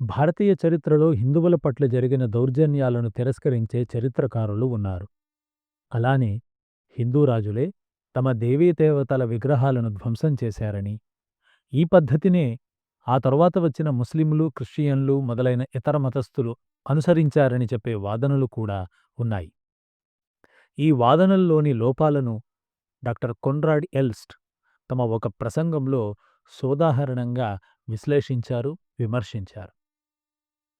భారతీయ చరిత్రలో హిందువుల పట్ల జరిగిన దౌర్జన్యాలను తిరస్కరించే చరిత్రకారులు ఉన్నారు. అలానే హిందూ రాజులే తమ దేవీదేవతల విగ్రహాలను ధ్వంసం చేశారని, ఈ పద్ధతినే ఆ తరువాత వచ్చిన ముస్లింలు, క్రిస్టియన్లు మొదలైన ఇతర మతస్థులు అనుసరించారని చెప్పే వాదనలు కూడా ఉన్నాయి. ఈ వాదనల్లోని లోపాలను డాక్టర్ కొన్రాడ్ ఎల్స్ట్ తమ ఒక ప్రసంగంలో సోదాహరణంగా విశ్లేషించారు, విమర్శించారు.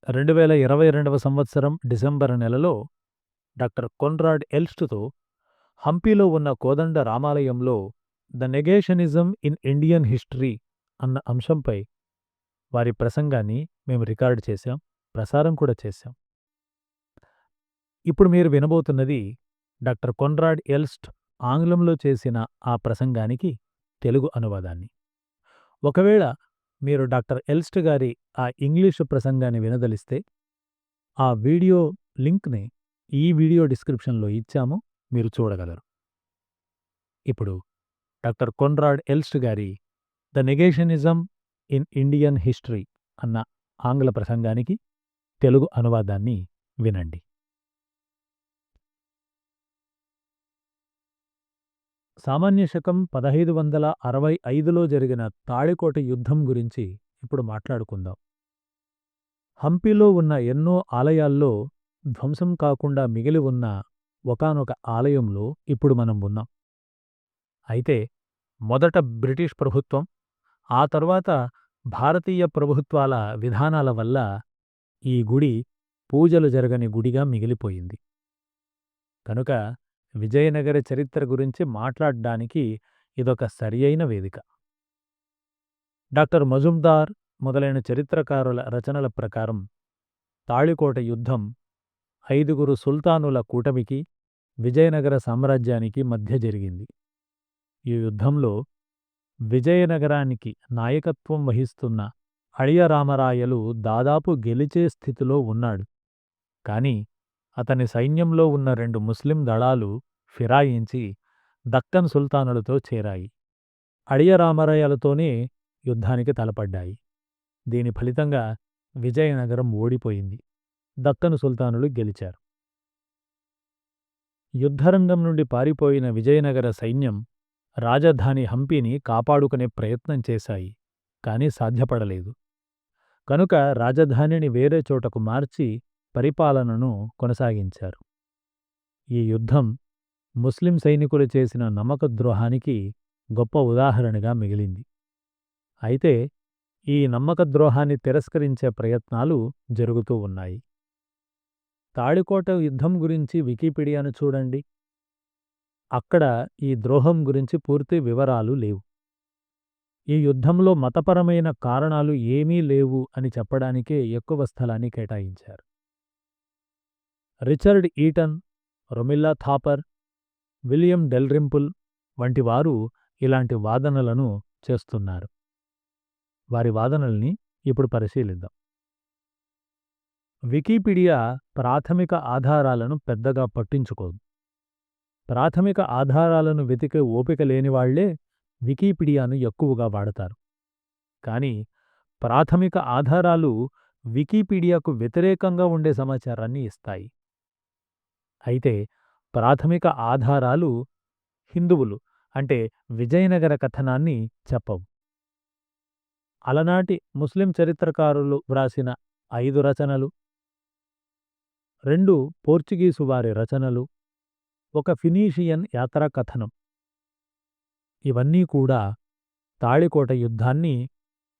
రెండు వేల ఇరవై రెండవ సంవత్సరం డిసెంబర్ నెలలో డాక్టర్ కొన్రాడ్ ఎల్స్ట్‌తో హంపీలో ఉన్న కోదండ రామాలయంలో the negationism in Indian history అన్న అంశంపై వారి ప్రసంగాన్ని మేము రికార్డు చేశాం, ప్రసారం కూడా చేశాం. ఇప్పుడు మీరు వినబోతున్నది డాక్టర్ కొన్రాడ్ ఎల్స్ట్ ఆంగ్లంలో చేసిన ఆ ప్రసంగానికి తెలుగు అనువాదాన్ని. ఒకవేళ మీరు డాక్టర్ ఎల్స్ట్ గారి ఆ ఇంగ్లీషు ప్రసంగాన్ని వినదలిస్తే, ఆ వీడియో లింక్‌ని ఈ వీడియో డిస్క్రిప్షన్‌లో ఇచ్చాము. మీరు చూడగలరు. ఇప్పుడు డాక్టర్ కొన్రాడ్ ఎల్స్ట్ గారి 'the negationism in Indian history' అన్న ఆంగ్ల ప్రసంగానికి తెలుగు అనువాదాన్ని వినండి. సామాన్య శకం పదహైదు వందల అరవై ఐదులో జరిగిన తాళికోట యుద్ధం గురించి ఇప్పుడు మాట్లాడుకుందాం. హంపీలో ఉన్న ఎన్నో ఆలయాల్లో ధ్వంసం కాకుండా మిగిలి ఉన్న ఒకానొక ఆలయంలో ఇప్పుడు మనం ఉన్నాం. అయితే మొదట బ్రిటిష్ ప్రభుత్వం, ఆ తరువాత భారతీయ ప్రభుత్వాల విధానాల వల్ల ఈ గుడి పూజలు జరగని గుడిగా మిగిలిపోయింది. కనుక విజయనగర చరిత్ర గురించి మాట్లాడ్డానికి ఇదొక సరియైన వేదిక. డాక్టర్ మజుందార్ మొదలైన చరిత్రకారుల రచనల ప్రకారం తాళికోట యుద్ధం ఐదుగురు సుల్తానుల కూటమికి, విజయనగర సామ్రాజ్యానికి మధ్య జరిగింది. ఈ యుద్ధంలో విజయనగరానికి నాయకత్వం వహిస్తున్న అళియరామరాయలు దాదాపు గెలిచే స్థితిలో ఉన్నాడు. కానీ అతని సైన్యంలో ఉన్న రెండు ముస్లిం దళాలు ఫిరాయించి దక్కన్ సుల్తానులతో చేరాయి. అడియరామరయ్యలతోనే యుద్ధానికి తలపడ్డాయి. దీని ఫలితంగా విజయనగరం ఓడిపోయింది. దక్కను సుల్తానులు గెలిచారు. యుద్ధరంగం నుండి పారిపోయిన విజయనగర సైన్యం రాజధాని హంపీని కాపాడుకునే ప్రయత్నం చేశాయి. కానీ సాధ్యపడలేదు. కనుక రాజధానిని వేరే చోటకు మార్చి పరిపాలనను కొనసాగించారు. ఈ యుద్ధం ముస్లిం సైనికులు చేసిన నమ్మక ద్రోహానికి గొప్ప ఉదాహరణగా మిగిలింది. అయితే ఈ నమ్మక ద్రోహాన్ని తిరస్కరించే ప్రయత్నాలు జరుగుతూ ఉన్నాయి. తాడికోట యుద్ధం గురించి వికీపీడియాను చూడండి. అక్కడ ఈ ద్రోహం గురించి పూర్తి వివరాలు లేవు. ఈ యుద్ధంలో మతపరమైన కారణాలు ఏమీ లేవు అని చెప్పడానికే ఎక్కువ స్థలాన్ని కేటాయించారు. Richard Eaton, Romila Thapar, William Dalrymple వంటి వారు ఇలాంటి వాదనలను చేస్తున్నారు. వారి వాదనల్ని ఇప్పుడు పరిశీలిద్దాం. వికీపీడియా ప్రాథమిక ఆధారాలను పెద్దగా పట్టించుకోదు. ప్రాథమిక ఆధారాలను వెతికే ఓపిక లేనివాళ్ళే వికీపీడియాను ఎక్కువగా వాడతారు. కానీ ప్రాథమిక ఆధారాలు వికీపీడియాకు వ్యతిరేకంగా ఉండే సమాచారాన్ని ఇస్తాయి. అయితే ప్రాథమిక ఆధారాలు హిందువులు అంటే విజయనగర కథనాన్ని చెప్పవు. అలనాటి ముస్లిం చరిత్రకారులు వ్రాసిన ఐదు రచనలు, రెండు పోర్చుగీసు వారి రచనలు, ఒక ఫినీషియన్ యాత్రా కథనం. ఇవన్నీ కూడా తాళికోట యుద్ధాన్ని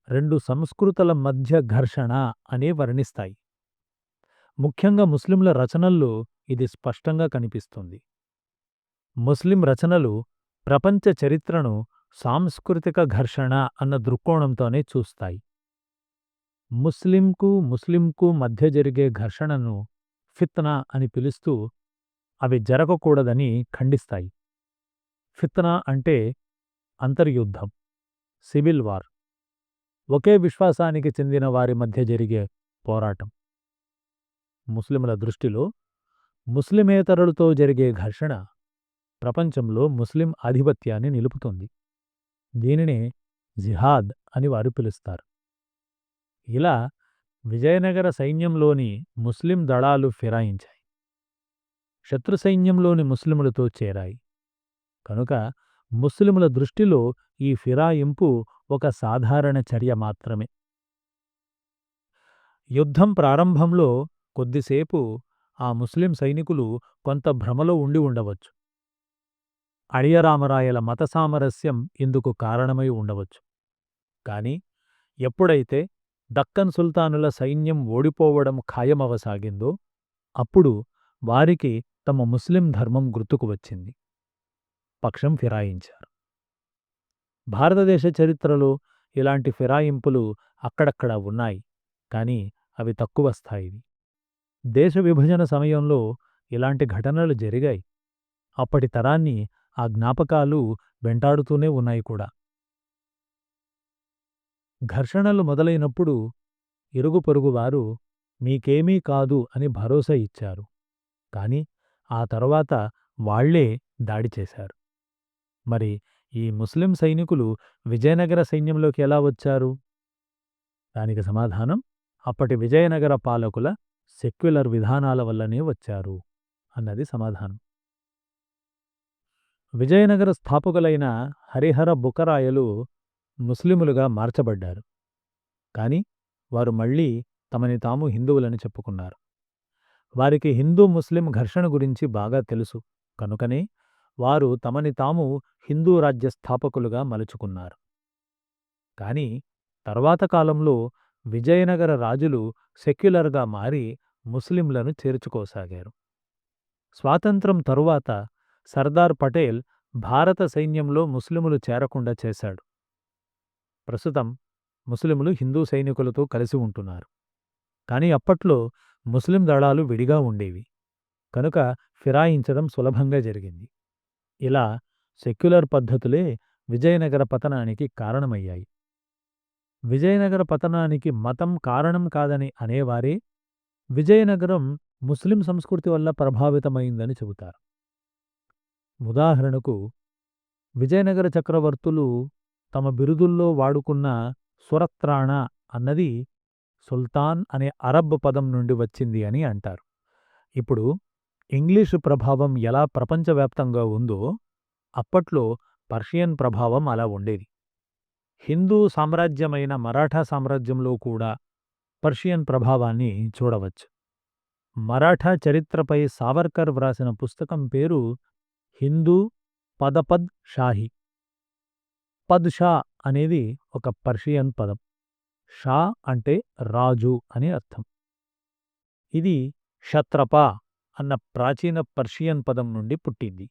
రెండు సంస్కృతుల మధ్య ఘర్షణ అనే వర్ణిస్తాయి. ముఖ్యంగా ముస్లింల రచనల్లో ఇది స్పష్టంగా కనిపిస్తుంది. ముస్లిం రచనలు ప్రపంచ చరిత్రను సాంస్కృతిక ఘర్షణ అన్న దృక్కోణంతోనే చూస్తాయి. ముస్లింకు ముస్లింకు మధ్య జరిగే ఘర్షణను ఫిత్నా అని పిలుస్తూ అవి జరగకూడదని ఖండిస్తాయి. ఫిత్నా అంటే అంతర్యుద్ధం, సివిల్ వార్. ఒకే విశ్వాసానికి చెందిన వారి మధ్య జరిగే పోరాటం. ముస్లిముల దృష్టిలో ముస్లిమేతరులతో జరిగే ఘర్షణ ప్రపంచంలో ముస్లిం ఆధిపత్యాన్ని నిలుపుతుంది. దీనినే జిహాద్ అని వారు పిలుస్తారు. ఇలా విజయనగర సైన్యంలోని ముస్లిం దళాలు ఫిరాయించాయి శత్రు సైన్యంలోని ముస్లిములతో చేరాయి కనుక ముస్లిముల దృష్టిలో ఈ ఫిరాయింపు ఒక సాధారణ చర్య మాత్రమే యుద్ధం ప్రారంభంలో కొద్దిసేపు ఆ ముస్లిం సైనికులు కొంత భ్రమలో ఉండి ఉండవచ్చు. అడియరామరాయల మత సామరస్యం ఇందుకు కారణమై ఉండవచ్చు. కాని ఎప్పుడైతే దక్కన్ సుల్తానుల సైన్యం ఓడిపోవడం ఖాయమవసాగిందో అప్పుడు వారికి తమ ముస్లిం ధర్మం గుర్తుకు వచ్చింది. పక్షం ఫిరాయించారు. భారతదేశ చరిత్రలో ఇలాంటి ఫిరాయింపులు అక్కడక్కడ ఉన్నాయి. కాని అవి తక్కువ స్థాయివి. దేశ విభజన సమయంలో ఇలాంటి ఘటనలు జరిగాయి. అప్పటి తరాన్ని ఆ జ్ఞాపకాలు వెంటాడుతూనే ఉన్నాయి కూడా. ఘర్షణలు మొదలైనప్పుడు ఇరుగు పొరుగువారు మీకేమీ కాదు అని భరోసా ఇచ్చారు. కాని ఆ తరువాత వాళ్ళే దాడి చేశారు. మరి ఈ ముస్లిం సైనికులు విజయనగర సైన్యంలోకి ఎలా వచ్చారు? దానికి సమాధానం అప్పటి విజయనగర పాలకుల సెక్యులర్ విధానాల వల్లనే వచ్చారు అన్నది సమాధానం. విజయనగర స్థాపకులైన హరిహర బుకరాయలు ముస్లిములుగా మార్చబడ్డారు. కాని వారు మళ్ళీ తమని తాము హిందువులని చెప్పుకున్నారు. వారికి హిందూ ముస్లిం ఘర్షణ గురించి బాగా తెలుసు. కనుకనే వారు తమని తాము హిందూ రాజ్య స్థాపకులుగా మలుచుకున్నారు. కాని తర్వాత కాలంలో విజయనగర రాజులు సెక్యులర్గా మారి ముస్లింలను చేర్చుకోసాగారు. స్వాతంత్రం తరువాత సర్దార్ పటేల్ భారత సైన్యంలో ముస్లిములు చేరకుండా చేశాడు. ప్రస్తుతం ముస్లిములు హిందూ సైనికులతో కలిసి ఉంటున్నారు. కాని అప్పట్లో ముస్లిం దళాలు విడిగా ఉండేవి. కనుక ఫిరాయించడం సులభంగా జరిగింది. ఇలా సెక్యులర్ పద్ధతులే విజయనగర పతనానికి కారణమయ్యాయి. విజయనగర పతనానికి మతం కారణం కాదని అనేవారే విజయనగరం ముస్లిం సంస్కృతి వల్ల ప్రభావితమైందని చెబుతారు. ఉదాహరణకు విజయనగర చక్రవర్తులు తమ బిరుదుల్లో వాడుకున్న సురత్రాణ అన్నది సుల్తాన్ అనే అరబ్ పదం నుండి వచ్చింది అని అంటారు. ఇప్పుడు ఇంగ్లీషు ప్రభావం ఎలా ప్రపంచవ్యాప్తంగా ఉందో అప్పట్లో పర్షియన్ ప్రభావం అలా ఉండేది. హిందూ సామ్రాజ్యమైన మరాఠా సామ్రాజ్యంలో కూడా పర్షియన్ ప్రభావాన్ని చూడవచ్చు. మరాఠా చరిత్రపై సావర్కర్ వ్రాసిన పుస్తకం పేరు హిందూ పదపద్ షాహి. పద్ షా అనేది ఒక పర్షియన్ పదం. షా అంటే రాజు అని అర్థం. ఇది షత్రప అన్న ప్రాచీన పర్షియన్ పదం నుండి పుట్టింది.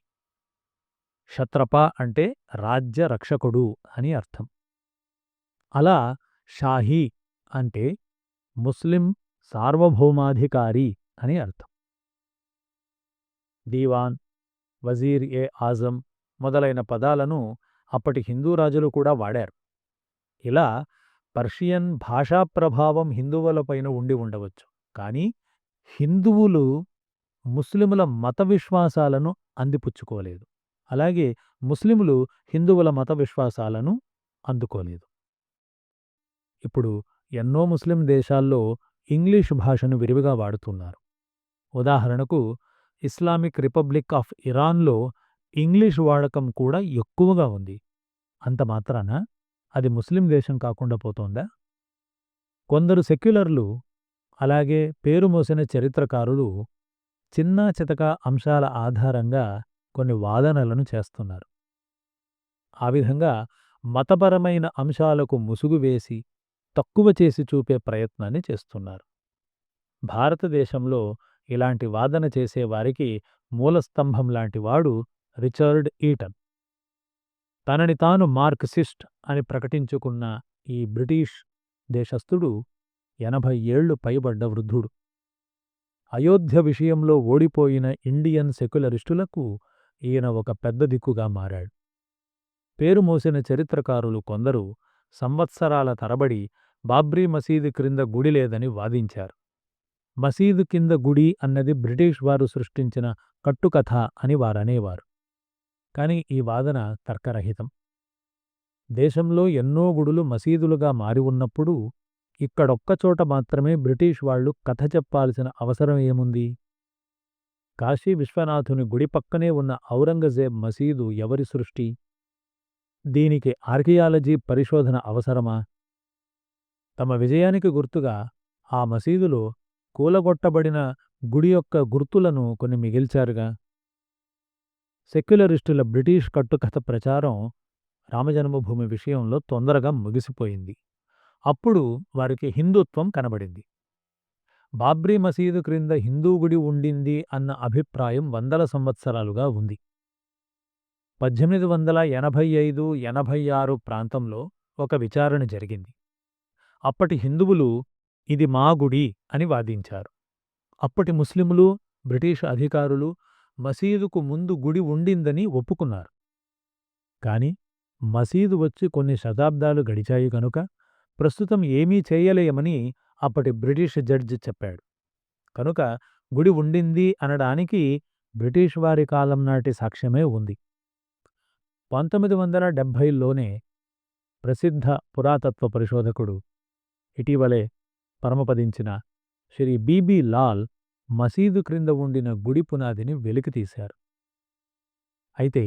షత్రప అంటే రాజ్య రక్షకుడు అని అర్థం. అలా షాహీ అంటే ముస్లిం సార్వభౌమాధికారి అని అర్థం. దీవాన్ వజీర్ ఏ ఆజం మొదలైన పదాలను అప్పటి హిందూ రాజులు కూడా వాడారు. ఇలా పర్షియన్ భాషా ప్రభావం హిందువులపైన ఉండి ఉండవచ్చు కానీ హిందువులు ముస్లిముల మత విశ్వాసాలను అందిపుచ్చుకోలేదు. అలాగే ముస్లిములు హిందువుల మత విశ్వాసాలను అందుకోలేదు. ఇప్పుడు ఎన్నో ముస్లిం దేశాల్లో ఇంగ్లీషు భాషను విరివిగా వాడుతున్నారు. ఉదాహరణకు ఇస్లామిక్ రిపబ్లిక్ ఆఫ్ ఇరాన్లో ఇంగ్లీషు వాడకం కూడా ఎక్కువగా ఉంది. అంత మాత్రాన? అది ముస్లిం దేశం కాకుండా పోతోందా? కొందరు సెక్యులర్లు అలాగే పేరు మోసిన చరిత్రకారులు చిన్నా చితక అంశాల ఆధారంగా కొన్ని వాదనలను చేస్తున్నారు. ఆ విధంగా మతపరమైన అంశాలకు ముసుగు వేసి తక్కువ చేసి చూపే ప్రయత్నాన్ని చేస్తున్నారు. భారతదేశంలో ఇలాంటి వాదన చేసేవారికి మూలస్తంభం లాంటివాడు రిచర్డ్ ఈటన్. తనని తాను మార్క్సిస్ట్ అని ప్రకటించుకున్న ఈ బ్రిటిష్ దేశస్థుడు ఎనభై ఏళ్ళు పైబడ్డ వృద్ధుడు. అయోధ్య విషయంలో ఓడిపోయిన ఇండియన్ సెక్యులరిస్టులకు ఈయన ఒక పెద్ద దిక్కుగా మారాడు. పేరు మోసిన చరిత్రకారులు కొందరు సంవత్సరాల తరబడి బాబ్రీ మసీదు క్రింద గుడి లేదని వాదించారు. మసీదు కింద గుడి అన్నది బ్రిటిష్ వారు సృష్టించిన కట్టుకథ అని వారనేవారు. కాని ఈ వాదన తర్కరహితం. దేశంలో ఎన్నో గుడులు మసీదులుగా మారి ఉన్నప్పుడు ఇక్కడొక్కచోట మాత్రమే బ్రిటిష్ వాళ్ళు కథ చెప్పాల్సిన అవసరం ఏముంది? కాశీ విశ్వనాథుని గుడి పక్కనే ఉన్న ఔరంగజేబ్ మసీదు ఎవరి సృష్టి? దీనికి ఆర్కియాలజీ పరిశోధన అవసరమా? తమ విజయానికి గుర్తుగా ఆ మసీదులో కూలగొట్టబడిన గుడి యొక్క గుర్తులను కొన్ని మిగిల్చారుగా. సెక్యులరిస్టుల బ్రిటిష్ కట్టుకథ ప్రచారం రామజన్మభూమి విషయంలో తొందరగా ముగిసిపోయింది. అప్పుడు వారికి హిందుత్వం కనబడింది. బాబ్రీ మసీదు క్రింద హిందూ గుడి ఉండింది అన్న అభిప్రాయం వందల సంవత్సరాలుగా ఉంది. పద్దెనిమిది వందల ఎనభై ఐదు ఎనభై ఆరు ప్రాంతంలో ఒక విచారణ జరిగింది. అప్పటి హిందువులు ఇది మా గుడి అని వాదించారు. అప్పటి ముస్లిములు బ్రిటిష్ అధికారులు మసీదుకు ముందు గుడి ఉండిందని ఒప్పుకున్నారు. కాని మసీదు వచ్చి కొన్ని శతాబ్దాలు గడిచాయి కనుక ప్రస్తుతం ఏమీ చేయలేమని అప్పటి బ్రిటిష్ జడ్జి చెప్పాడు. కనుక గుడి ఉండింది అనడానికి బ్రిటిష్ వారి కాలం నాటి సాక్ష్యమే ఉంది. పంతొమ్మిది వందల డెబ్భైలోనే ప్రసిద్ధ పురాతత్వ పరిశోధకుడు ఇటీవలే పరమపదించిన శ్రీ బిబి లాల్ మసీదు క్రింద ఉండిన గుడి పునాదిని వెలికితీశారు. అయితే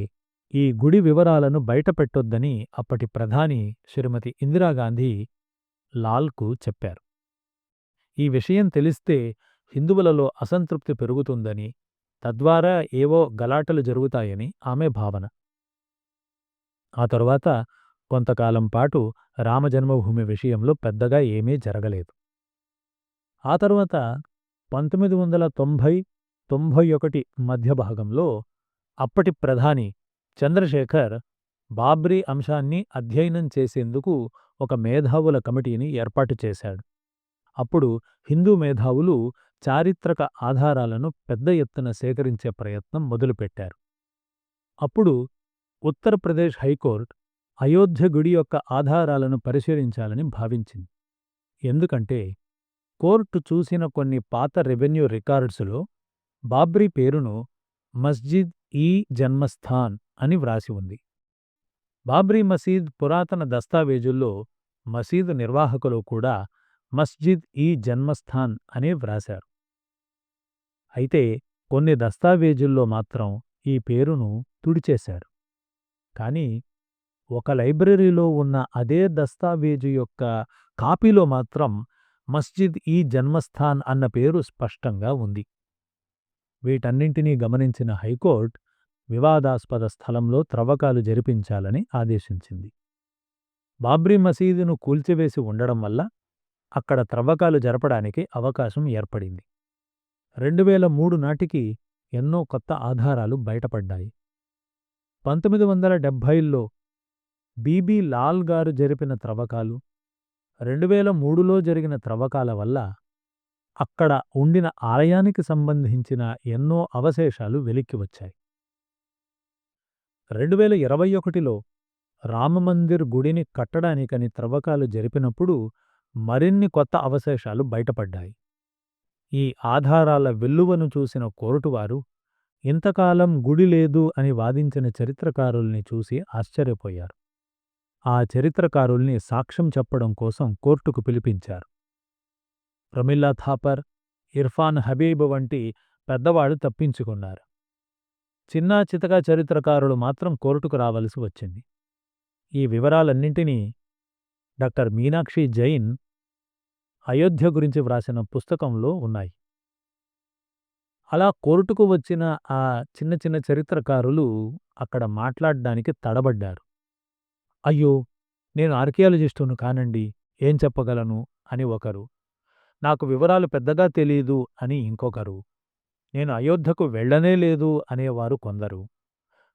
ఈ గుడి వివరాలను బయటపెట్టొద్దని అప్పటి ప్రధాని శ్రీమతి ఇందిరాగాంధీ లాల్కు చెప్పారు. ఈ విషయం తెలిస్తే హిందువులలో అసంతృప్తి పెరుగుతుందని తద్వారా ఏవో గలాటలు జరుగుతాయని ఆమె భావన. ఆ తరువాత కొంతకాలం పాటు రామజన్మభూమి విషయంలో పెద్దగా ఏమీ జరగలేదు. ఆ తరువాత పంతొమ్మిది వందల తొంభై తొంభై ఒకటి మధ్య భాగంలో అప్పటి ప్రధాని చంద్రశేఖర్ బాబ్రీ అంశాన్ని అధ్యయనం చేసేందుకు ఒక మేధావుల కమిటీని ఏర్పాటు చేశాడు. అప్పుడు హిందూ మేధావులు చారిత్రక ఆధారాలను పెద్ద ఎత్తున సేకరించే ప్రయత్నం మొదలుపెట్టారు. అప్పుడు ఉత్తరప్రదేశ్ హైకోర్టు అయోధ్య గుడి యొక్క ఆధారాలను పరిశీలించాలని భావించింది. ఎందుకంటే కోర్టు చూసిన కొన్ని పాత రెవెన్యూ రికార్డ్సులో బాబ్రీ పేరును మస్జిద్ ఈ జన్మస్థాన్ అని వ్రాసి ఉంది. బాబ్రీ మసీద్ పురాతన దస్తావేజుల్లో మసీదు నిర్వాహకులు కూడా మస్జిద్ ఈ జన్మస్థాన్ అనే వ్రాశారు. అయితే కొన్ని దస్తావేజుల్లో మాత్రం ఈ పేరును తుడిచేశారు. కాని ఒక లైబ్రరీలో ఉన్న అదే దస్తావేజు యొక్క కాపీలో మాత్రం మస్జిద్ ఈ జన్మస్థాన్ అన్న పేరు స్పష్టంగా ఉంది. వీటన్నింటినీ గమనించిన హైకోర్టు వివాదాస్పద స్థలంలో త్రవ్వకాలు జరిపించాలని ఆదేశించింది. బాబ్రీ మసీదును కూల్చివేసి ఉండడం వల్ల అక్కడ త్రవ్వకాలు జరపడానికి అవకాశం ఏర్పడింది. రెండు వేల మూడు నాటికి ఎన్నో కొత్త ఆధారాలు బయటపడ్డాయి. పంతొమ్మిది వందల డెబ్భైల్లో బీబీ లాల్ గారు జరిపిన త్రవ్వకాలు రెండు వేల మూడులో జరిగిన త్రవ్వకాల వల్ల అక్కడ ఉండిన ఆలయానికి సంబంధించిన ఎన్నో అవశేషాలు వెలిక్కి వచ్చాయి. రెండు వేల ఇరవై ఒకటిలో రామమందిర్ గుడిని కట్టడానికని త్రవ్వకాలు జరిపినప్పుడు మరిన్ని కొత్త అవశేషాలు బయటపడ్డాయి. ఈ ఆధారాల వెల్లువను చూసిన కోర్టువారు ఇంతకాలం గుడి లేదు అని వాదించిన చరిత్రకారుల్ని చూసి ఆశ్చర్యపోయారు. ఆ చరిత్రకారుల్ని సాక్ష్యం చెప్పడం కోసం కోర్టుకు పిలిపించారు. ప్రమిల్లా థాపర్ ఇర్ఫాన్ హబీబ్ వంటి పెద్దవాళ్ళు తప్పించుకున్నారు. చిన్నా చితకా చరిత్రకారులు మాత్రం కోర్టుకు రావలసి వచ్చింది. ఈ వివరాలన్నింటినీ డాక్టర్ మీనాక్షి జైన్ అయోధ్య గురించి వ్రాసిన పుస్తకంలో ఉన్నాయి. అలా కోర్టుకు వచ్చిన ఆ చిన్న చిన్న చరిత్రకారులు అక్కడ మాట్లాడ్డానికి తడబడ్డారు. అయ్యో! నేను ఆర్కియాలజిస్టును కానండి. ఏం చెప్పగలను? అని ఒకరు. నాకు వివరాలు పెద్దగా తెలీదు అని ఇంకొకరు. నేను అయోధ్యకు వెళ్ళనే లేదు అనేవారు కొందరు.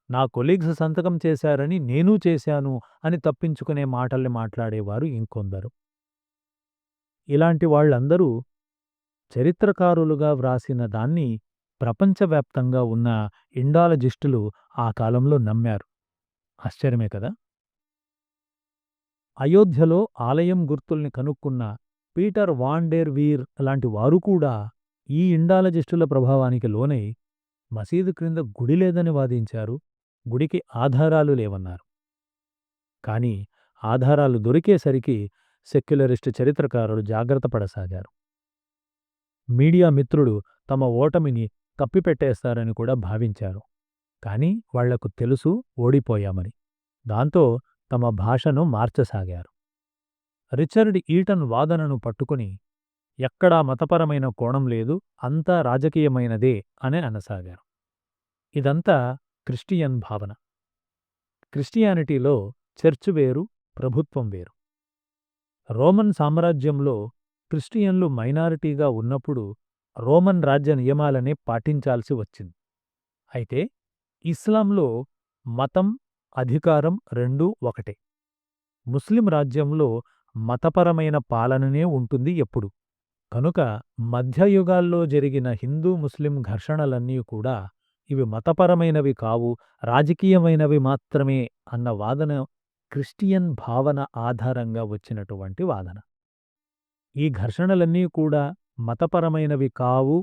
నా కొలీగ్స్ సంతకం చేశారని నేనూ చేశాను అని తప్పించుకునే మాటల్ని మాట్లాడేవారు ఇంకొందరు. ఇలాంటి వాళ్ళందరూ చరిత్రకారులుగా వ్రాసిన దాన్ని ప్రపంచవ్యాప్తంగా ఉన్న ఇండాలజిస్టులు ఆ కాలంలో నమ్మారు. ఆశ్చర్యమే కదా! అయోధ్యలో ఆలయం గుర్తుల్ని కనుక్కున్న పీటర్ వాండేర్ వీర్ లాంటి వారు కూడా ఈ ఇండాలజిస్టుల ప్రభావానికి లోనై మసీదు క్రింద గుడి లేదని వాదించారు. గుడికి ఆధారాలు లేవన్నారు. కాని ఆధారాలు దొరికేసరికి సెక్యులరిస్ట్ చరిత్రకారులు జాగ్రత్త పడసాగారు. మీడియా మిత్రుడు తమ ఓటమిని కప్పిపెట్టేస్తారని కూడా భావించారు. కాని వాళ్ళకు తెలుసు ఓడిపోయామని. దాంతో తమ భాషను మార్చసాగారు. రిచర్డ్ ఈటన్ వాదనను పట్టుకుని ఎక్కడా మతపరమైన కోణం లేదు అంతా రాజకీయమైనదే అని అనసాగారు. ఇదంతా క్రిస్టియన్ భావన. క్రిస్టియానిటీలో చర్చ్ వేరు ప్రభుత్వం వేరు. రోమన్ సామ్రాజ్యంలో క్రిస్టియన్లు మైనారిటీగా ఉన్నప్పుడు రోమన్ రాజ్య నియమాలనే పాటించాల్సి వచ్చింది. అయితే ఇస్లాంలో మతం అధికారం రెండూ ఒకటే. ముస్లిం రాజ్యంలో మతపరమైన పాలననే ఉంటుంది ఎప్పుడు. కనుక మధ్యయుగాల్లో జరిగిన హిందూ ముస్లిం ఘర్షణలన్నీ కూడా ఇవి మతపరమైనవి కావు రాజకీయమైనవి మాత్రమే అన్న వాదన క్రిస్టియన్ భావన ఆధారంగా వచ్చినటువంటి వాదన. ఈ ఘర్షణలన్నీ కూడా మతపరమైనవి కావు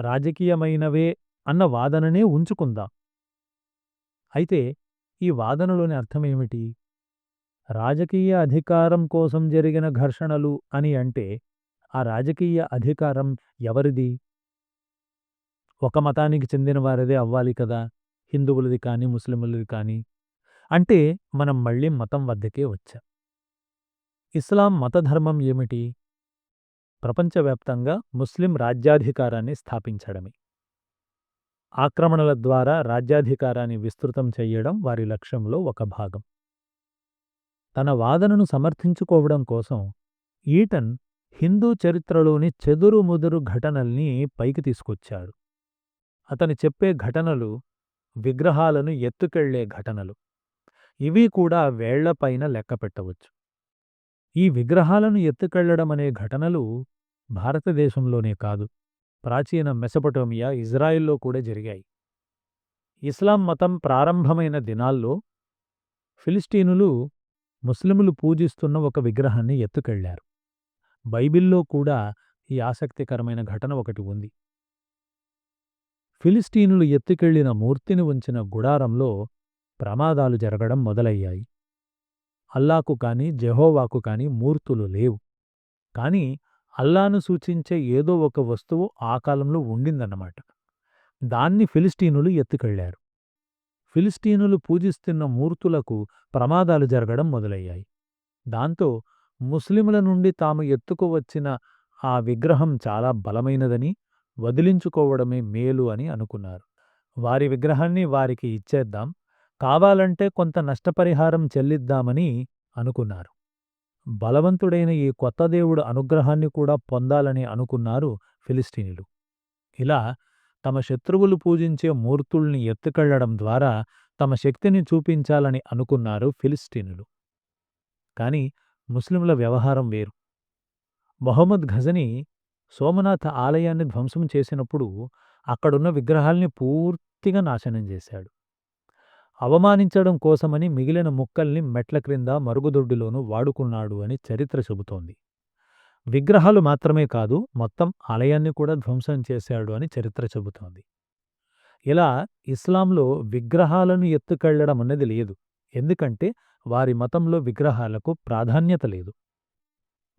రాజకీయమైనవే అన్న వాదననే ఉంచుకుందాం. అయితే ఈ వాదనలోని అర్థమేమిటి? రాజకీయ అధికారం కోసం జరిగిన ఘర్షణలు అని అంటే ఆ రాజకీయ అధికారం ఎవరిది? ఒక మతానికి చెందిన వారిదే అవ్వాలి కదా హిందువులది కానీ ముస్లిములది కానీ. అంటే మనం మళ్ళీ మతం వద్దకే వచ్చాం. ఇస్లాం మతధర్మం ఏమిటి? ప్రపంచవ్యాప్తంగా ముస్లిం రాజ్యాధికారాన్ని స్థాపించడమే. ఆక్రమణల ద్వారా రాజ్యాధికారాన్ని విస్తృతం చెయ్యడం వారి లక్ష్యంలో ఒక భాగం. తన వాదనను సమర్థించుకోవడం కోసం ఈటన్ హిందూ చరిత్రలోని చెదురు ముదురు ఘటనల్ని పైకి తీసుకొచ్చాడు. అతను చెప్పే ఘటనలు విగ్రహాలను ఎత్తుకెళ్ళే ఘటనలు. ఇవి కూడా వేళ్ళపైన లెక్కపెట్టవచ్చు ఈ విగ్రహాలను ఎత్తుకెళ్ళడమనే ఘటనలు భారతదేశంలోనే కాదు ప్రాచీన మెసపటోమియా ఇజ్రాయిల్లో కూడా జరిగాయి. ఇస్లాం మతం ప్రారంభమైన దినాల్లో ఫిలిస్టీనులు ముస్లిములు పూజిస్తున్న ఒక విగ్రహాన్ని ఎత్తుకెళ్ళారు. బైబిల్లో కూడా ఈ ఆసక్తికరమైన ఘటన ఒకటి ఉంది. ఫిలిస్టీనులు ఎత్తుకెళ్ళిన మూర్తిని ఉంచిన గుడారంలో ప్రమాదాలు జరగడం మొదలయ్యాయి. అల్లాకు కాని జెహోవాకు కాని మూర్తులు లేవు. కాని అల్లాను సూచించే ఏదో ఒక వస్తువు ఆ కాలంలో ఉండిందన్నమాట. దాన్ని ఫిలిస్టీనులు ఎత్తుకెళ్ళారు. ఫిలిస్టీనులు పూజిస్తున్న మూర్తులకు ప్రమాదాలు జరగడం మొదలయ్యాయి. దాంతో ముస్లిముల నుండి తాము ఎత్తుకువచ్చిన ఆ విగ్రహం చాలా బలమైనదని వదిలించుకోవడమే మేలు అని అనుకున్నారు. వారి విగ్రహాన్ని వారికి ఇచ్చేద్దాం కావాలంటే కొంత నష్టపరిహారం చెల్లిద్దామని అనుకున్నారు. బలవంతుడైన ఈ కొత్త దేవుడు అనుగ్రహాన్ని కూడా పొందాలని అనుకున్నారు ఫిలిస్టీనులు ఇలా తమ శత్రువులు పూజించే మూర్తుల్ని ఎత్తుకెళ్ళడం ద్వారా తమ శక్తిని చూపించాలని అనుకున్నారు ఫిలిస్టీనులు కాని ముస్లింల వ్యవహారం వేరు. మొహమ్మద్ ఘజని సోమనాథ ఆలయాన్ని ధ్వంసం చేసినప్పుడు అక్కడున్న విగ్రహాల్ని పూర్తిగా నాశనం చేశాడు. అవమానించడం కోసమని మిగిలిన ముక్కల్ని మెట్ల క్రింద మరుగుదొడ్డులోనూ వాడుకున్నాడు అని చరిత్ర చెబుతోంది. విగ్రహాలు మాత్రమే కాదు మొత్తం ఆలయాన్ని కూడా ధ్వంసం చేశాడు అని చరిత్ర చెబుతోంది. ఇలా ఇస్లాంలో విగ్రహాలను ఎత్తుకెళ్ళడం అన్నది లేదు. ఎందుకంటే వారి మతంలో విగ్రహాలకు ప్రాధాన్యత లేదు.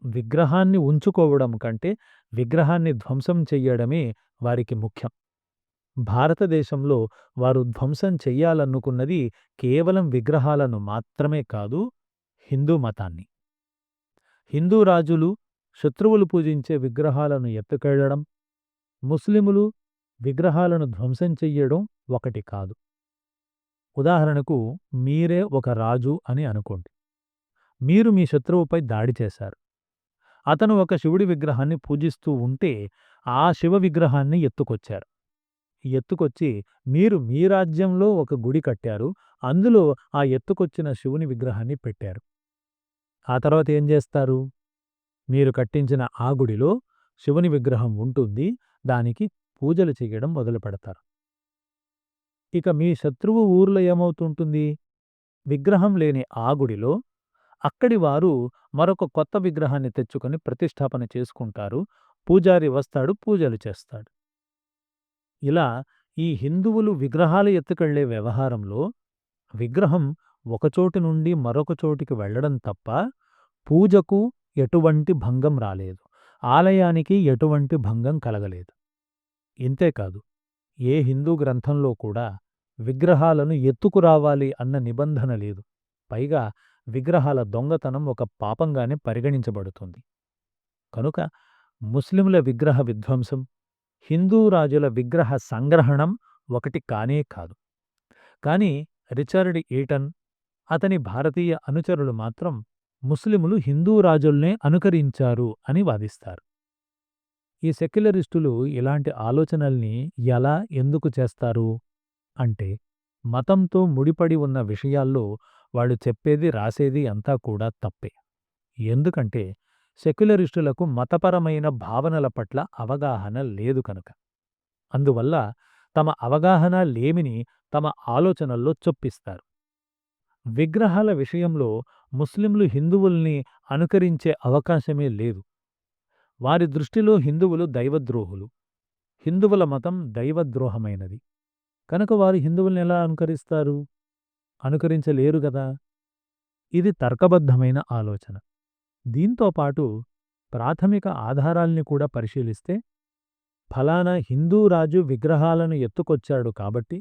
విగ్రహాన్ని ఉంచుకోవడం కంటే విగ్రహాన్ని ధ్వంసం చెయ్యడమే వారికి ముఖ్యం. భారతదేశంలో వారు ధ్వంసం చెయ్యాలనుకున్నది కేవలం విగ్రహాలను మాత్రమే కాదు హిందూ మతాన్ని. హిందూ రాజులు శత్రువులు పూజించే విగ్రహాలను ఎత్తుకెళ్ళడం ముస్లిములు విగ్రహాలను ధ్వంసం చెయ్యడం ఒకటి కాదు. ఉదాహరణకు మీరే ఒక రాజు అని అనుకోండి. మీరు మీ శత్రువుపై దాడి చేశారు. అతను ఒక శివుడి విగ్రహాన్ని పూజిస్తూ ఉంటే ఆ శివ విగ్రహాన్ని ఎత్తుకొచ్చారు. ఎత్తుకొచ్చి మీరు మీ రాజ్యంలో ఒక గుడి కట్టారు. అందులో ఆ ఎత్తుకొచ్చిన శివుని విగ్రహాన్ని పెట్టారు. ఆ తర్వాత ఏం చేస్తారు? మీరు కట్టించిన ఆ గుడిలో శివుని విగ్రహం ఉంటుంది. దానికి పూజలు చేయడం మొదలు పెడతారు. ఇక మీ శత్రువు ఊర్లో ఏమవుతుంటుంది? విగ్రహం లేని ఆ గుడిలో అక్కడి వారు మరొక కొత్త విగ్రహాన్ని తెచ్చుకొని ప్రతిష్టాపన చేసుకుంటారు. పూజారి వస్తాడు పూజలు చేస్తాడు. ఇలా ఈ హిందువులు విగ్రహాలు ఎత్తుకెళ్ళే వ్యవహారంలో విగ్రహం ఒకచోటి నుండి మరొక చోటికి వెళ్ళడం తప్ప పూజకు ఎటువంటి భంగం రాలేదు. ఆలయానికి ఎటువంటి భంగం కలగలేదు. ఇంతేకాదు ఏ హిందూ గ్రంథంలో కూడా విగ్రహాలను ఎత్తుకురావాలి అన్న నిబంధన లేదు. పైగా విగ్రహాల దొంగతనం ఒక పాపంగానే పరిగణించబడుతుంది. కనుక ముస్లింల విగ్రహ విధ్వంసం హిందూ రాజుల విగ్రహ సంగ్రహణం ఒకటి కానే కాదు. కాని రిచర్డ్ ఈటన్ అతని భారతీయ అనుచరులు మాత్రం ముస్లిములు హిందూ రాజుల్నే అనుకరించారు అని వాదిస్తారు. ఈ సెక్యులరిస్టులు ఇలాంటి ఆలోచనల్ని ఎలా ఎందుకు చేస్తారు? అంటే మతంతో ముడిపడి ఉన్న విషయాల్లో వాళ్ళు చెప్పేది రాసేది అంతా కూడా తప్పే. ఎందుకంటే సెక్యులరిస్టులకు మతపరమైన భావనల పట్ల అవగాహన లేదు కనుక. అందువల్ల తమ అవగాహన లేమిని తమ ఆలోచనల్లో చొప్పిస్తారు. విగ్రహాల విషయంలో ముస్లింలు హిందువుల్ని అనుకరించే అవకాశమే లేదు. వారి దృష్టిలో హిందువులు దైవద్రోహులు. హిందువుల మతం దైవద్రోహమైనది. కనుక వారు హిందువుల్ని ఎలా అనుకరిస్తారు? అనుకరించలేరు గదా ఇది తర్కబద్ధమైన ఆలోచన. దీంతో పాటు ప్రాథమిక ఆధారాల్ని కూడా పరిశీలిస్తే ఫలానా హిందూ రాజు విగ్రహాలను ఎత్తుకొచ్చాడు కాబట్టి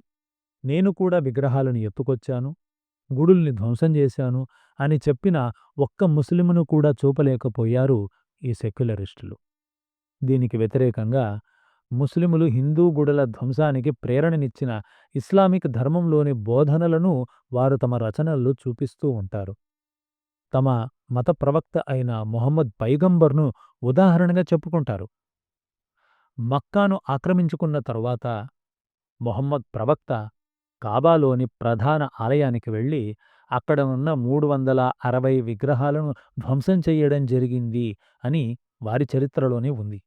నేను కూడా విగ్రహాలను ఎత్తుకొచ్చాను గుడుల్ని ధ్వంసం చేశాను అని చెప్పిన ఒక్క ముస్లిమును కూడా చూపలేకపోయారు ఈ సెక్యులరిస్టులు. దీనికి వ్యతిరేకంగా ముస్లిములు హిందూ గుడుల ధ్వంసానికి ప్రేరణనిచ్చిన ఇస్లామిక్ ధర్మంలోని బోధనలను వారు తమ రచనల్లో చూపిస్తూ ఉంటారు. తమ మత ప్రవక్త అయిన మొహమ్మద్ పైగంబర్ను ఉదాహరణగా చెప్పుకుంటారు. మక్కాను ఆక్రమించుకున్న తరువాత మొహమ్మద్ ప్రవక్త కాబాలోని ప్రధాన ఆలయానికి వెళ్ళి అక్కడ ఉన్న మూడు వందల అరవై విగ్రహాలను ధ్వంసం చెయ్యడం జరిగింది అని వారి చరిత్రలోనే ఉంది.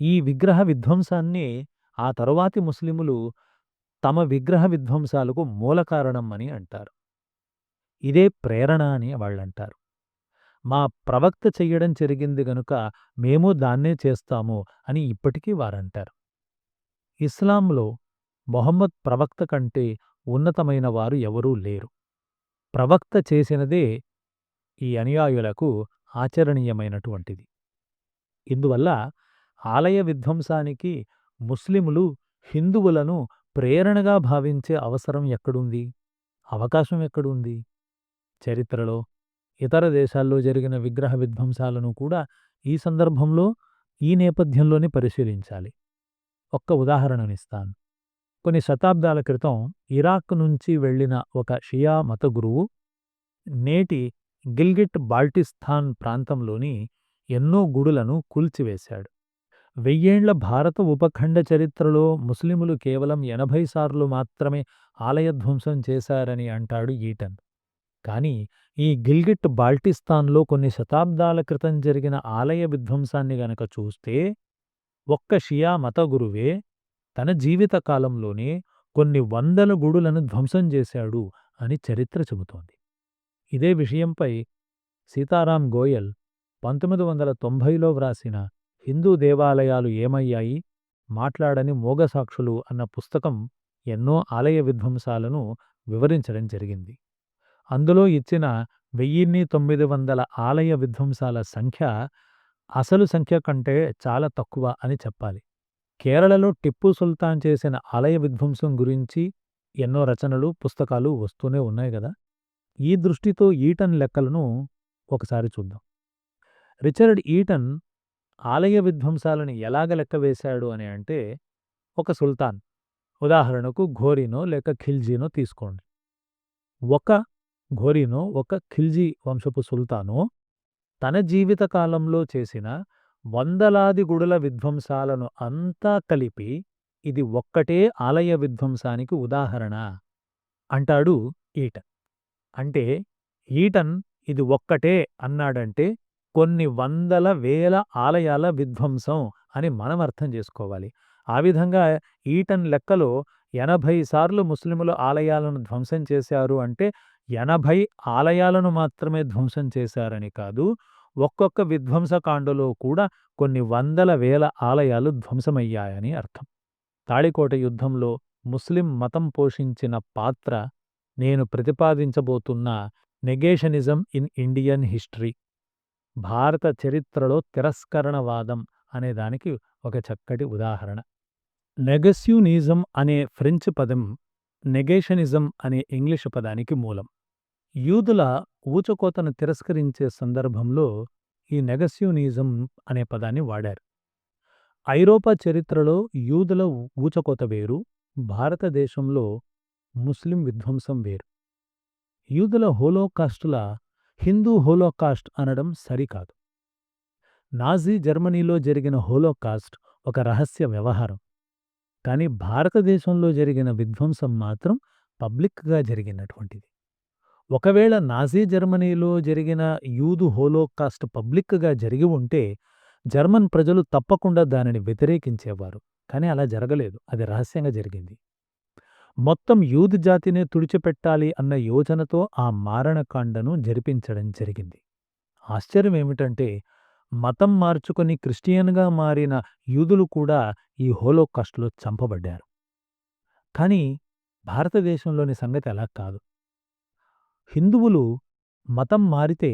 ఈ విగ్రహ విధ్వంసాన్ని ఆ తరువాతి ముస్లిములు తమ విగ్రహ విధ్వంసాలకు మూలకారణం అని అంటారు. ఇదే ప్రేరణ అని వాళ్ళంటారు. మా ప్రవక్త చెయ్యడం జరిగింది గనుక మేము దాన్నే చేస్తాము అని ఇప్పటికీ వారంటారు. ఇస్లాంలో మొహమ్మద్ ప్రవక్త కంటే ఉన్నతమైన వారు ఎవరూ లేరు. ప్రవక్త చేసినదే ఈ అనుయాయులకు ఆచరణీయమైనటువంటిది. ఇందువల్ల ఆలయ విధ్వంసానికి ముస్లిములు హిందువులను ప్రేరణగా భావించే అవసరం ఎక్కడుంది? అవకాశం ఎక్కడుంది? చరిత్రలో ఇతర దేశాల్లో జరిగిన విగ్రహ విధ్వంసాలను కూడా ఈ సందర్భంలో ఈ నేపథ్యంలోనే పరిశీలించాలి. ఒక్క ఉదాహరణనిస్తాను. కొన్ని శతాబ్దాల క్రితం ఇరాక్ నుంచి వెళ్ళిన ఒక షియా మత గురువు నేటి గిల్గిట్ బాల్టిస్థాన్ ప్రాంతంలోని ఎన్నో గుడులను కూల్చివేశాడు. వెయ్యేండ్ల భారత ఉపఖండ చరిత్రలో ముస్లిములు కేవలం ఎనభై సార్లు మాత్రమే ఆలయధ్వంసం చేశారని అంటాడు ఈటన్. కాని ఈ గిల్గిట్ బాల్టిస్తాన్లో కొన్ని శతాబ్దాల క్రితం జరిగిన ఆలయ విధ్వంసాన్ని గనక చూస్తే ఒక్క షియా మత గురువే తన జీవితకాలంలోనే కొన్ని వందల గుడులను ధ్వంసం చేశాడు అని చరిత్ర చెబుతోంది. ఇదే విషయంపై సీతారాం గోయల్ పంతొమ్మిది వందల తొంభైలో వ్రాసిన హిందూ దేవాలయాలు ఏమయ్యాయి? మాట్లాడని మోగసాక్షులు అన్న పుస్తకం ఎన్నో ఆలయ విధ్వంసాలను వివరించడం జరిగింది. అందులో ఇచ్చిన వెయ్యిన్ని తొమ్మిది వందల ఆలయ విధ్వంసాల సంఖ్య అసలు సంఖ్య కంటే చాలా తక్కువ అని చెప్పాలి. కేరళలో టిప్పు సుల్తాన్ చేసిన ఆలయ విధ్వంసం గురించి ఎన్నో రచనలు పుస్తకాలు వస్తూనే ఉన్నాయి కదా. ఈ దృష్టితో ఈటన్ లెక్కలను ఒకసారి చూద్దాం. రిచర్డ్ ఈటన్ ఆలయ విధ్వంసాలను ఎలాగ లెక్కవేశాడు అని అంటే ఒక సుల్తాన్ ఉదాహరణకు ఘోరీనో లేక ఖిల్జీనో తీసుకోండి. ఒక ఘోరీను ఒక ఖిల్జీ వంశపు సుల్తానో. తన జీవితకాలంలో చేసిన వందలాది గుడుల విధ్వంసాలను అంతా కలిపి ఇది ఒక్కటే ఆలయ విధ్వంసానికి ఉదాహరణ. అంటాడు ఈటన్. అంటే ఈటన్ ఇది ఒక్కటే అన్నాడంటే కొన్ని వందల వేల ఆలయాల విధ్వంసం అని మనం అర్థం చేసుకోవాలి. ఆ విధంగా ఈటన్ లెక్కలో ఎనభై సార్లు ముస్లిములు ఆలయాలను ధ్వంసం చేశారు అంటే ఎనభై ఆలయాలను మాత్రమే ధ్వంసం చేశారని కాదు ఒక్కొక్క విధ్వంసకాండలో కూడా కొన్ని వందల వేల ఆలయాలు ధ్వంసమయ్యాయని అర్థం. తాళికోట యుద్ధంలో ముస్లిం మతం పోషించిన పాత్ర నేను ప్రతిపాదించబోతున్న నెగేషనిజం ఇన్ ఇండియన్ హిస్టరీ. భారత చరిత్రలో తిరస్కరణవాదం అనేదానికి ఒక చక్కటి ఉదాహరణ. నెగస్యూనిజం అనే ఫ్రెంచ్ పదం నెగేషనిజం అనే ఇంగ్లీషు పదానికి మూలం. యూదుల ఊచకోతను తిరస్కరించే సందర్భంలో ఈ నెగస్యూనిజం అనే పదాన్ని వాడారు. ఐరోపా చరిత్రలో యూదుల ఊచకోత వేరు భారతదేశంలో ముస్లిం విధ్వంసం వేరు. యూదుల హోలోకాస్టుల హిందూ హోలోకాస్ట్ అనడం సరికాదు. నాజీ జర్మనీలో జరిగిన హోలోకాస్ట్ ఒక రహస్య వ్యవహారం. కానీ భారతదేశంలో జరిగిన విధ్వంసం మాత్రం పబ్లిక్గా జరిగినటువంటిది. ఒకవేళ నాజీ జర్మనీలో జరిగిన యూదు హోలోకాస్ట్ పబ్లిక్గా జరిగి ఉంటే జర్మన్ ప్రజలు తప్పకుండా దానిని వ్యతిరేకించేవారు. కానీ అలా జరగలేదు. అది రహస్యంగా జరిగింది. మొత్తం యూదు జాతినే తుడిచిపెట్టాలి అన్న యోచనతో ఆ మారణకాండను జరిపించడం జరిగింది. ఆశ్చర్యం ఏమిటంటే మతం మార్చుకుని క్రిస్టియన్గా మారిన యూదులు కూడా ఈ హోలోకాస్ట్లో చంపబడ్డారు. కానీ భారతదేశంలోని సంగతి అలా కాదు. హిందువులు మతం మారితే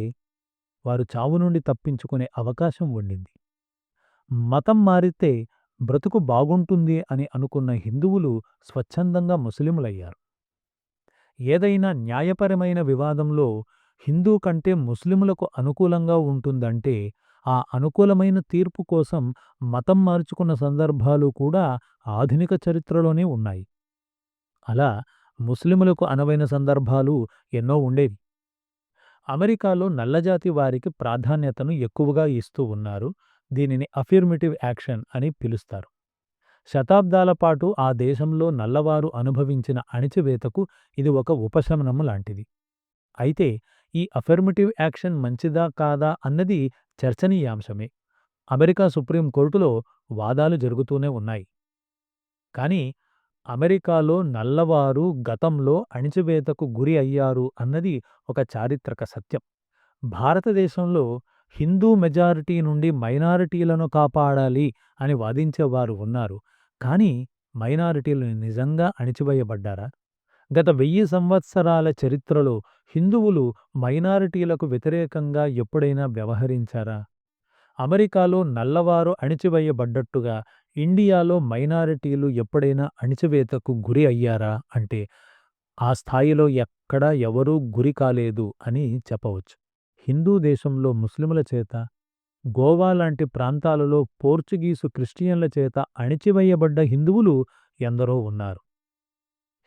వారు చావు నుండి తప్పించుకునే అవకాశం ఉండింది. మతం మారితే బ్రతుకు బాగుంటుంది అని అనుకున్న హిందువులు స్వచ్ఛందంగా ముస్లిములయ్యారు. ఏదైనా న్యాయపరమైన వివాదంలో హిందూ కంటే ముస్లిములకు అనుకూలంగా ఉంటుందంటే ఆ అనుకూలమైన తీర్పు కోసం మతం మార్చుకున్న సందర్భాలు కూడా ఆధునిక చరిత్రలోనే ఉన్నాయి. అలా ముస్లిములకు అనువైన సందర్భాలు ఎన్నో ఉండేవి. అమెరికాలో నల్లజాతి వారికి ప్రాధాన్యతను ఎక్కువగా ఇస్తూ ఉన్నారు. దీనిని అఫిర్మిటివ్ యాక్షన్ అని పిలుస్తారు. శతాబ్దాల పాటు ఆ దేశంలో నల్లవారు అనుభవించిన అణిచివేతకు ఇది ఒక ఉపశమనం లాంటిది. అయితే ఈ అఫర్మిటివ్ యాక్షన్ మంచిదా కాదా అన్నది చర్చనీయాంశమే. అమెరికా సుప్రీంకోర్టులో వాదాలు జరుగుతూనే ఉన్నాయి. కానీ అమెరికాలో నల్లవారు గతంలో అణిచివేతకు గురి అయ్యారు అన్నది ఒక చారిత్రక సత్యం. భారతదేశంలో హిందూ మెజారిటీ నుండి మైనారిటీలను కాపాడాలి అని వాదించేవారు ఉన్నారు. కానీ మైనారిటీలు నిజంగా అణిచివేయబడ్డారా? గత వెయ్యి సంవత్సరాల చరిత్రలో హిందువులు మైనారిటీలకు వ్యతిరేకంగా ఎప్పుడైనా వ్యవహరించారా? అమెరికాలో నల్లవారు అణిచివేయబడ్డట్టుగా ఇండియాలో మైనారిటీలు ఎప్పుడైనా అణిచివేతకు గురి అయ్యారా? అంటే ఆ స్థాయిలో ఎక్కడా ఎవరూ గురి కాలేదు అని చెప్పవచ్చు. హిందూ దేశంలో ముస్లిముల చేత గోవా లాంటి ప్రాంతాలలో పోర్చుగీసు క్రిస్టియన్ల చేత అణిచివేయబడ్డ హిందువులు ఎందరో ఉన్నారు.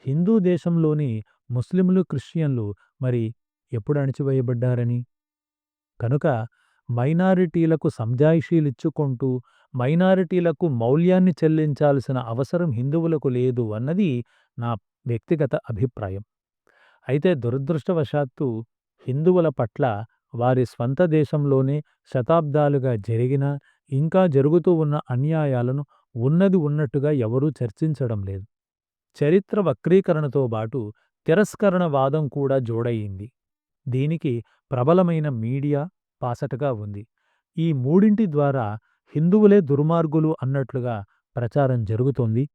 హిందూ దేశంలోని ముస్లింలు క్రిస్టియన్లు మరి ఎప్పుడు అణిచివేయబడ్డారని? కనుక మైనారిటీలకు సంజాయిషీలిచ్చుకుంటూ మైనారిటీలకు మౌల్యాన్ని చెల్లించాల్సిన అవసరం హిందువులకు లేదు అన్నది నా వ్యక్తిగత అభిప్రాయం. అయితే దురదృష్టవశాత్తు హిందువుల పట్ల వారి స్వంత దేశంలోనే శతాబ్దాలుగా జరిగిన ఇంకా జరుగుతూ ఉన్న అన్యాయాలను ఉన్నది ఉన్నట్టుగా ఎవరూ చర్చించడం లేదు. చరిత్ర వక్రీకరణతో బాటు తిరస్కరణవాదం కూడా జోడయింది. దీనికి ప్రబలమైన మీడియా పాసటగా ఉంది. ఈ మూడింటి ద్వారా హిందువులే దుర్మార్గులు అన్నట్లుగా ప్రచారం జరుగుతోంది.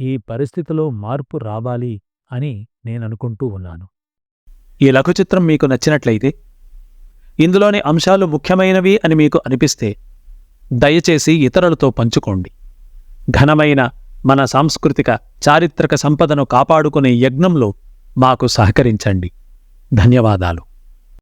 ఈ పరిస్థితిలో మార్పు రావాలి అని నేననుకుంటూ ఉన్నాను. ఈ లఘుచిత్రం మీకు నచ్చినట్లయితే ఇందులోని అంశాలు ముఖ్యమైనవి అని మీకు అనిపిస్తే దయచేసి ఇతరులతో పంచుకోండి. ఘనమైన మన సాంస్కృతిక చారిత్రక సంపదను కాపాడుకునే యజ్ఞంలో మాకు సహకరించండి. ధన్యవాదాలు.